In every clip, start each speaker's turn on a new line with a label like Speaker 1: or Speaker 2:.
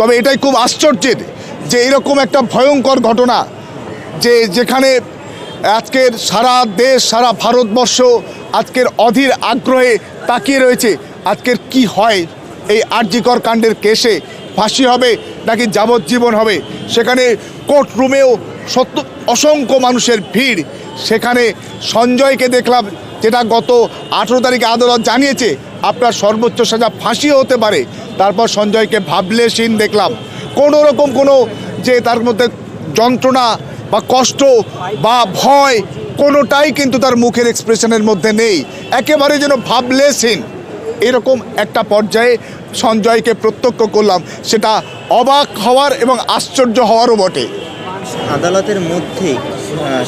Speaker 1: তবে এটাই খুব আশ্চর্যের যে এরকম একটা ভয়ঙ্কর ঘটনা যে যেখানে আজকের সারা দেশ, সারা ভারতবর্ষ আজকের অধীর আগ্রহে তাকিয়ে রয়েছে আজকের কি হয়, এই আরজিকর কাণ্ডের কেসে ফাঁসি হবে নাকি যাবজ্জীবন হবে? সেখানে কোর্ট রুমেও সত্য, অসংখ্য মানুষের ভিড়। সেখানে সঞ্জয়কে দেখলাম, যেটা গত আঠেরো তারিখে আদালত জানিয়েছে আপনার সর্বোচ্চ সাজা ফাঁসিও হতে পারে। তারপর সঞ্জয়কে ভাবলেশীন দেখলাম। কোনো রকম কোনো যে তার মধ্যে যন্ত্রণা বা কষ্ট বা ভয় কোনোটাই কিন্তু তার মুখের এক্সপ্রেশনের মধ্যে নেই। একেবারে যেন ভাবলেসহীন এরকম একটা পর্যায়ে সঞ্জয়কে প্রত্যক্ষ করলাম। সেটা অবাক হওয়ার এবং আশ্চর্য হওয়ারও বটে।
Speaker 2: আদালতের মধ্যে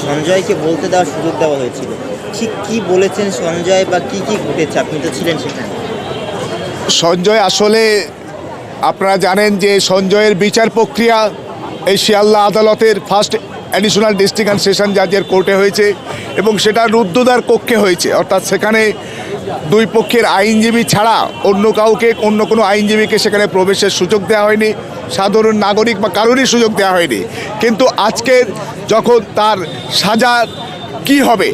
Speaker 2: সঞ্জয়কে বলতে দেওয়ার সুযোগ দেওয়া হয়েছিল। ঠিক কি বলেছেন সঞ্জয় বা কি কি ঘটেছে? আপনি তো ছিলেন সেখানে।
Speaker 1: সঞ্জয় আসলে আপনারা জানেন যে সঞ্জয়ের বিচার প্রক্রিয়া এই শিয়াল্লা আদালতের first additional district and session জাজের কোর্টে হয়েছে এবং সেটা রুদ্রদার কক্ষে হয়েছে। অর্থাৎ সেখানে দুই পক্ষের আইনজীবী ছাড়া অন্য কাউকে, অন্য কোনো আইনজীবীকে সেখানে প্রবেশের সুযোগ দেওয়া হয়নি। সাধারণ নাগরিক বা কারোরই সুযোগ দেওয়া হয়নি। কিন্তু আজকের যখন তার সাজা কি হবে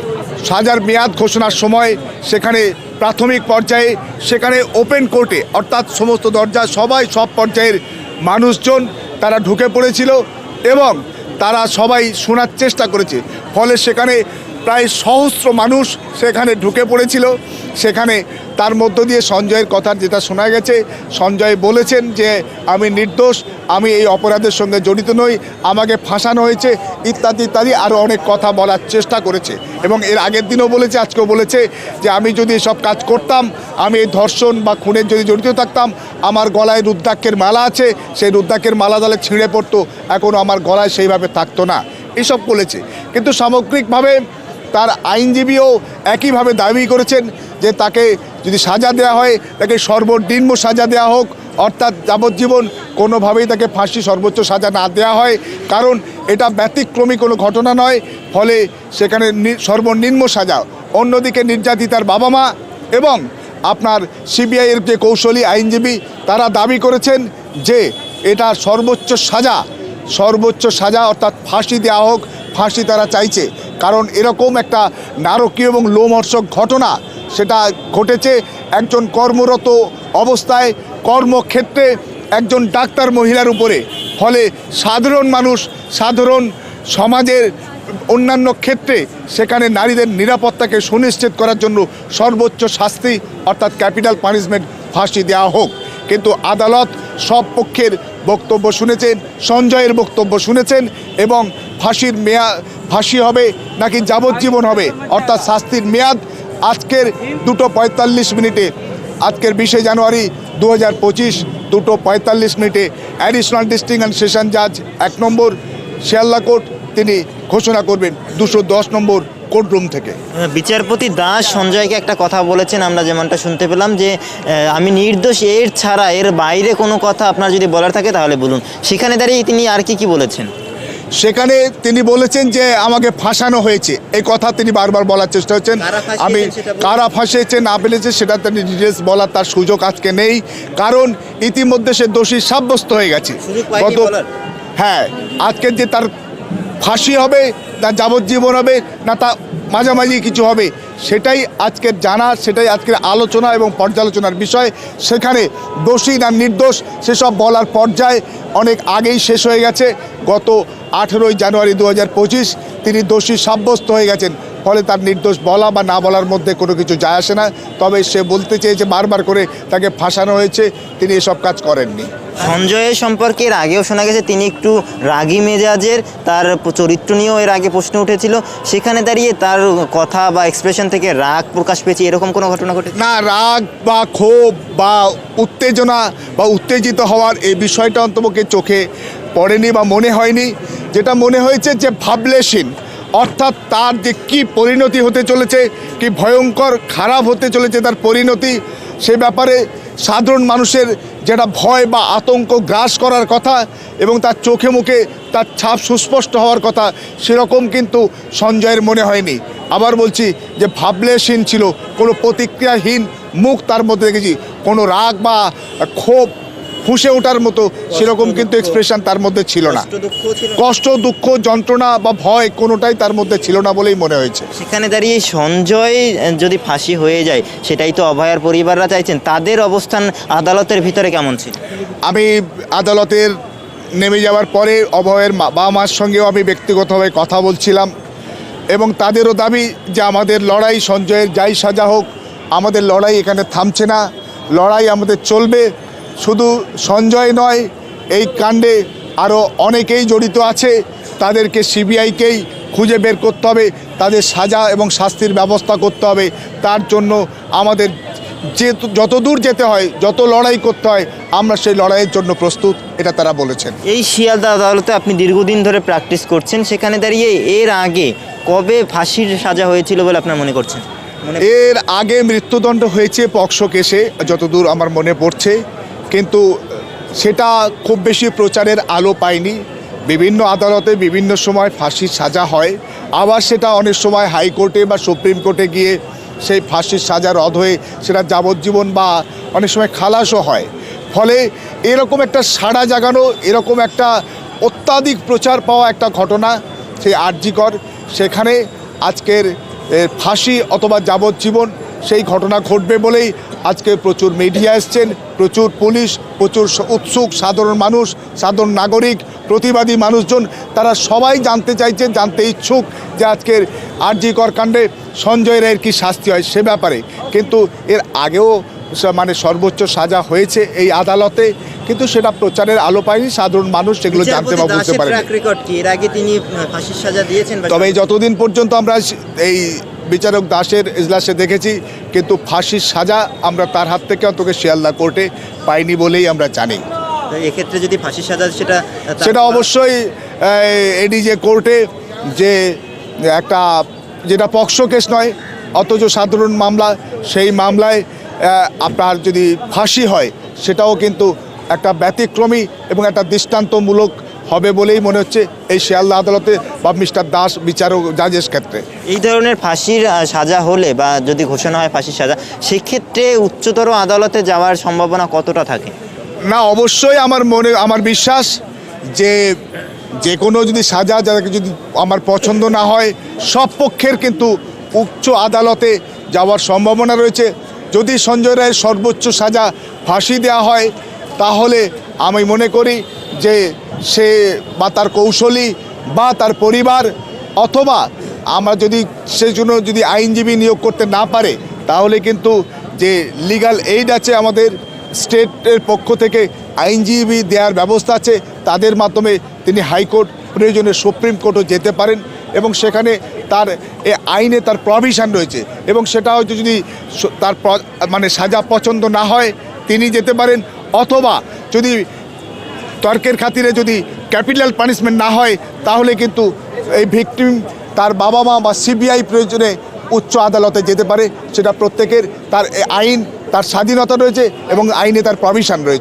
Speaker 1: সাজার মেয়াদ ঘোষণার সময় সেখানে প্রাথমিক পর্যায়ে সেখানে ওপেন কোর্টে অর্থাৎ সমস্ত দরজা সবাই সব পর্যায়ের মানুষজন তারা ঢুকে পড়েছিল এবং তারা সবাই শোনার চেষ্টা করেছে। ফলে সেখানে প্রায় সহস্র মানুষ সেখানে ঢুকে পড়েছিল। সেখানে তার মধ্য দিয়ে সঞ্জয়ের কথা যেটা শোনা গেছে, সঞ্জয় বলেছেন যে, আমি নির্দোষ, আমি এই অপরাধের সঙ্গে জড়িত নই, আমাকে ফাঁসানো হয়েছে, ইত্যাদি ইত্যাদি আরও অনেক কথা বলার চেষ্টা করেছে। এবং এর আগের দিনও বলেছে, আজকেও বলেছে যে, আমি যদি এসব কাজ করতাম, আমি এই ধর্ষণ বা খুনের যদি জড়িত থাকতাম, আমার গলায় রুদ্রাক্ষের মালা আছে, সেই রুদ্রাক্ষের মালা তাহলে ছিঁড়ে পড়তো এখনও আমার গলায় সেইভাবে থাকতো না। এসব বলেছে। কিন্তু সামগ্রিকভাবে তার আইনজীবীও একইভাবে দাবি করেছেন যে তাকে যদি সাজা দেওয়া হয়, তাকে সর্বনিম্ন সাজা দেওয়া হোক, অর্থাৎ যাবজ্জীবন কোনোভাবেই তাকে ফাঁসি সর্বোচ্চ সাজা না দেওয়া হয়। কারণ এটা ব্যতিক্রমী কোনো ঘটনা নয়, ফলে সেখানে সর্বনিম্ন সাজা। অন্যদিকে নির্যাতিতার বাবা মা এবং আপনার সিবিআইয়ের যে কৌশলী আইনজীবী, তারা দাবি করেছেন যে এটা সর্বোচ্চ সাজা। সর্বোচ্চ সাজা, অর্থাৎ ফাঁসি দেওয়া হোক, ফাঁসি তারা চাইছে। কারণ এরকম একটা নারকীয় এবং লোমহর্ষক ঘটনা সেটা ঘটেছে একজন কর্মরত অবস্থায় কর্মক্ষেত্রে একজন ডাক্তার মহিলার উপরে। ফলে সাধারণ মানুষ, সাধারণ সমাজের অন্যান্য ক্ষেত্রে সেখানে নারীদের নিরাপত্তাকে সুনিশ্চিত করার জন্য সর্বোচ্চ শাস্তি, অর্থাৎ ক্যাপিটাল পানিশমেন্ট ফাঁসি দেওয়া হোক। কিন্তু আদালত সব পক্ষের বক্তব্য শুনেছেন, সঞ্জয়ের বক্তব্য শুনেছেন এবং ফাঁসির মেয়া, ফাঁসি হবে নাকি যাবজ্জীবন হবে, অর্থাৎ শাস্তির মেয়াদ আজকের দুটো পঁয়তাল্লিশ মিনিটে, আজকের বিশে জানুয়ারি দু হাজার পঁচিশ দুটো পঁয়তাল্লিশ মিনিটে অ্যাডিশনাল ডিস্ট্রিক্ট অ্যান্ড সেশন জাজ এক নম্বর, শিয়ালদা কোর্ট তিনি ঘোষণা করবেন, দুশো দশ নম্বর কোর্টরুম থেকে।
Speaker 2: বিচারপতি দাস সঞ্জয়কে একটা কথা বলেছেন আমরা যেমনটা শুনতে পেলাম যে আমি নির্দোষ এর ছাড়া এর বাইরে কোনো কথা আপনার যদি বলার থাকে তাহলে বলুন। সেখানে দাঁড়িয়ে তিনি আর কি কি বলেছেন?
Speaker 1: সেখানে তিনি বলেছেন যে আমাকে ফাঁসানো হয়েছে। এই কথা তিনি বারবার বলার চেষ্টা হচ্ছেন আমি কারা ফাঁসিয়েছে না পেলেছে সেটা তিনি ডিটেলস বলার তার সুযোগ আজকে নেই। কারণ ইতিমধ্যে সে দোষী সাব্যস্ত হয়ে গেছে। হ্যাঁ আজকের যে তার ফাঁসি হবে না যাবজ্জীবন হবে, না তা মাঝামাঝি কিছু হবে। সেটাই আজকের জানা, সেটাই আজকের আলোচনা এবং পর্যালোচনার বিষয়। সেখানে দোষী না নির্দোষ, সেসব বলার পর্যায়ে অনেক আগেই শেষ হয়ে গেছে। গত আঠেরোই জানুয়ারি দু তিনি দোষী সাব্যস্ত হয়ে গেছেন। ফলে তার নির্দোষ বলা বা না বলার মধ্যে কোনো কিছু যায় আসে না। তবে সে বলতে চেয়েছে বারবার করে তাকে ফাঁসানো হয়েছে তিনি এসব কাজ করেননি।
Speaker 2: সঞ্জয়ের সম্পর্কে এর আগেও শোনা গেছে তিনি একটু রাগী মেজাজের তার চরিত্র নিয়েও এর আগে প্রশ্ন উঠেছিল। সেখানে দাঁড়িয়ে তার কথা বা এক্সপ্রেশন থেকে রাগ প্রকাশ পেয়েছে এরকম কোনো ঘটনা ঘটে
Speaker 1: না রাগ বা ক্ষোভ বা উত্তেজনা বা উত্তেজিত হওয়ার এই বিষয়টা অন্তপক্ষে চোখে পড়েনি বা মনে হয়নি। যেটা মনে হয়েছে যে ভাবলেশীন অর্থাৎ তার যে কি পরিণতি হতে চলেছে, কি ভয়ঙ্কর খারাপ হতে চলেছে তার পরিণতি, সে ব্যাপারে সাধারণ মানুষের যেটা ভয় বা আতঙ্ক গ্রাস করার কথা এবং তার চোখে মুখে তার ছাপ সুস্পষ্ট হওয়ার কথা, সেরকম কিন্তু সঞ্জয়ের মনে হয়নি। আবার বলছি যে ভাবলেশীন ছিল, কোনো প্রতিক্রিয়াহীন মুখ তার মধ্যে দেখেছি, কোনো রাগ বা ক্ষোভ ফুঁসে ওঠার মতো সেরকম কিন্তু এক্সপ্রেশন তার মধ্যে ছিল না।
Speaker 2: কষ্ট দুঃখ
Speaker 1: যন্ত্রণা বা ভয় কোনোটাই তার মধ্যে ছিল না বলেই মনে হয়েছে।
Speaker 2: সেখানে দাঁড়িয়ে সঞ্জয় যদি ফাঁসি হয়ে যায় সেটাই তো অভয়ার পরিবাররা চাইছেন। তাদের অবস্থান আদালতের ভিতরে কেমন ছিল?
Speaker 1: আমি আদালতের নেমে যাওয়ার পরে অভয়ের মা- বাবা মার সঙ্গেও আমি ব্যক্তিগতভাবে কথা বলছিলাম এবং তাদেরও দাবি যে আমাদের লড়াই সঞ্জয়ের যাই সাজা হোক আমাদের লড়াই এখানে থামছে না। লড়াই আমাদের চলবে। শুধু সঞ্জয় নয় এই কাণ্ডে আরও অনেকেই জড়িত আছে। তাদেরকে সিবিআইকেই খুঁজে বের করতে হবে তাদের সাজা এবং শাস্তির ব্যবস্থা করতে হবে। তার জন্য আমাদের যে যত দূর যেতে হয় যত লড়াই করতে হয় আমরা সেই লড়াইয়ের জন্য প্রস্তুত এটা তারা বলেছেন।
Speaker 2: এই শিয়ালদা আদালতে আপনি দীর্ঘদিন ধরে প্র্যাকটিস করছেন সেখানে দাঁড়িয়ে এর আগে কবে ফাঁসির সাজা হয়েছিল বলে আপনার মনে করছেন?
Speaker 1: এর আগে মৃত্যুদণ্ড হয়েছে পক্সো কেসে যতদূর আমার মনে পড়ছে। কিন্তু, সেটা খুব বেশি প্রচারের আলো পায়নি। বিভিন্ন আদালতে বিভিন্ন সময় ফাঁসির সাজা হয়। আবার সেটা অনেক সময় হাইকোর্টে বা সুপ্রিম কোর্টে গিয়ে সেই ফাঁসির সাজা রদ হয়ে সেটা যাবজ্জীবন বা অনেক সময় খালাসও হয়। ফলে এরকম একটা সাড়া জাগানো, এরকম একটা অত্যাধিক প্রচার পাওয়া একটা ঘটনা, সেই আর্জিকর। সেখানে আজকের ফাঁসি অথবা যাবজ্জীবন সেই ঘটনা ঘটবে বলেই আজকে প্রচুর মিডিয়া এসছেন। প্রচুর পুলিশ প্রচুর উৎসুক সাধারণ মানুষ সাধারণ নাগরিক প্রতিবাদী মানুষজন তারা সবাই জানতে চাইছেন জানতে ইচ্ছুক যে আজকের আরজিকর কাণ্ডে সঞ্জয় রায়ের কী শাস্তি হয় সে ব্যাপারে। কিন্তু এর আগেও মানে সর্বোচ্চ সাজা হয়েছে এই আদালতে কিন্তু সেটা প্রচারের আলো পায়নি সাধারণ মানুষ সেগুলো জানতে বা বুঝতে
Speaker 2: দিয়েছেন
Speaker 1: তবে যতদিন পর্যন্ত আমরা এই বিচারক দাসের এজলাসে দেখেছি কিন্তু ফাঁসির সাজা আমরা তার হাত থেকে অন্তত শিয়ালদা কোর্টে পাইনি বলেই আমরা জানি।
Speaker 2: এক্ষেত্রে যদি ফাঁসির সাজা সেটা
Speaker 1: সেটা অবশ্যই এডি যে কোর্টে যে একটা যেটা পক্সো কেস নয় অথচ সাধারণ মামলা সেই মামলায় আপনার যদি ফাঁসি হয় সেটাও কিন্তু একটা ব্যতিক্রমী এবং একটা দৃষ্টান্তমূলক হবে বলেই মনে হচ্ছে এই শিয়ালদা আদালতে বা মিস্টার দাস বিচারক জাজের ক্ষেত্রে।
Speaker 2: এই ধরনের ফাঁসির সাজা হলে বা যদি ঘোষণা হয় ফাঁসির সাজা সেক্ষেত্রে উচ্চতর আদালতে যাওয়ার সম্ভাবনা কতটা থাকে?
Speaker 1: না অবশ্যই আমার মনে আমার বিশ্বাস যে যে কোনো যদি সাজা যাদেরকে যদি আমার পছন্দ না হয় সব পক্ষের কিন্তু উচ্চ আদালতে যাওয়ার সম্ভাবনা রয়েছে। যদি সঞ্জয় রায়ের সর্বোচ্চ সাজা ফাঁসি দেওয়া হয় তাহলে আমি মনে করি যে সে বা তার কৌশলী বা তার পরিবার অথবা আমরা যদি সেই জন্য যদি আইনজীবী নিয়োগ করতে না পারে, তাহলে কিন্তু যে লিগ্যাল এইড আছে আমাদের স্টেটের পক্ষ থেকে আইনজীবী দেওয়ার ব্যবস্থা আছে, তাদের মাধ্যমে তিনি হাইকোর্ট প্রয়োজনে সুপ্রিম কোর্টও যেতে পারেন এবং সেখানে তার এ আইনে তার প্রভিশন রয়েছে এবং সেটা হয়তো যদি তার মানে সাজা পছন্দ না হয়, তিনি যেতে পারেন অথবা যদি তর্কের খাতিরে যদি ক্যাপিটাল পানিশমেন্ট না হয়, তাহলে কিন্তু এই ভিকটিম তার বাবা মা বা সিবিআই প্রয়োজনে উচ্চ আদালতে যেতে পারে। সেটা প্রত্যেকের, তার আইন, তার স্বাধীনতা রয়েছে এবং আইনে তার প্রভিশন রয়েছে।